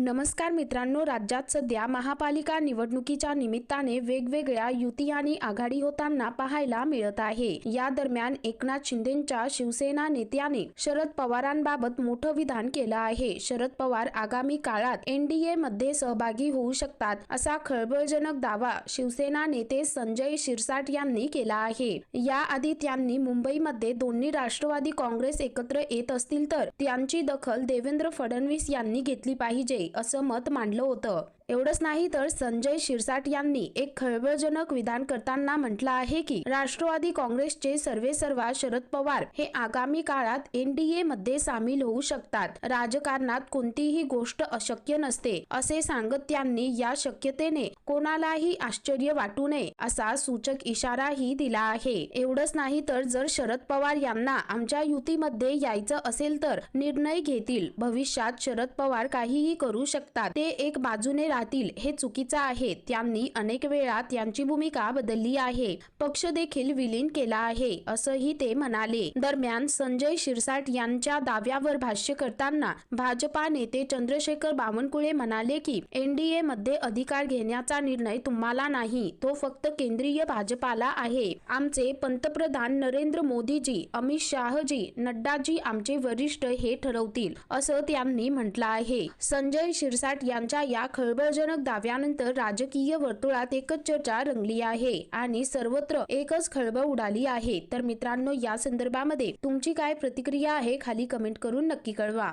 नमस्कार मित्रांनो राज्यात सध्या महापालिका निवडणुकीच्या निमित्ताने वेगवेगळ्या युती आणि आघाडी होताना पाहायला मिळत आहे. या दरम्यान एकनाथ शिंदेच्या शिवसेना नेत्याने शरद पवारांबाबत मोठं विधान केलं आहे. शरद पवार आगामी काळात एनडीए मध्ये सहभागी होऊ शकतात असा खळबळजनक दावा शिवसेना नेते संजय शिरसाट यांनी केला आहे. याआधी त्यांनी मुंबईमध्ये दोन्ही राष्ट्रवादी काँग्रेस एकत्र येत असतील तर त्यांची दखल देवेंद्र फडणवीस यांनी घेतली पाहिजे. असं मत मांडलं होतं. एवढंच नाही तर संजय शिरसाट यांनी एक खळबळजनक विधान करताना म्हटलं आहे की राष्ट्रवादी काँग्रेसचे सर्वे सर्वा शरद पवार हे आगामी काळात एनडीए मध्ये सामील होऊ शकतात. राजकारणात कोणतीही गोष्ट अशक्य नसते असे सांगत त्यांनी या शक्यतेने कोणालाही आश्चर्य वाटू नये असा सूचक इशाराही दिला आहे. एवढंच नाही तर जर शरद पवार यांना आमच्या युतीमध्ये यायचं असेल तर निर्णय घेतील. भविष्यात शरद पवार काहीही करू शकतात. ते एक बाजूने जातील हे चुकीचं आहे. त्यांनी अनेक वेळा त्यांची भूमिका बदलली आहे. पक्ष देखील विलीन केला आहे असंही ते म्हणाले. दरम्यान संजय शिरसाट यांच्या दाव्यावर भाष्य करताना भाजपा नेते चंद्रशेखर बावनकुळे म्हणाले की एनडीए मध्ये अधिकार घेण्याचा निर्णय तुम्हाला नाही तो फक्त केंद्रीय भाजपाला आहे. आमचे पंतप्रधान नरेंद्र मोदीजी अमित शहाजी नड्डाजी आमचे वरिष्ठ हे ठरवतील असं त्यांनी म्हटलं आहे. संजय शिरसाट यांच्या या खळबळ खळबळजनक दाव्यानंतर राजकीय वर्तुळात एकच चर्चा रंगली आहे आणि सर्वत्र एकच खळबळ उडाली आहे. तर मित्रांनो या संदर्भामध्ये तुमची काय प्रतिक्रिया आहे खाली कमेंट करून नक्की कळवा.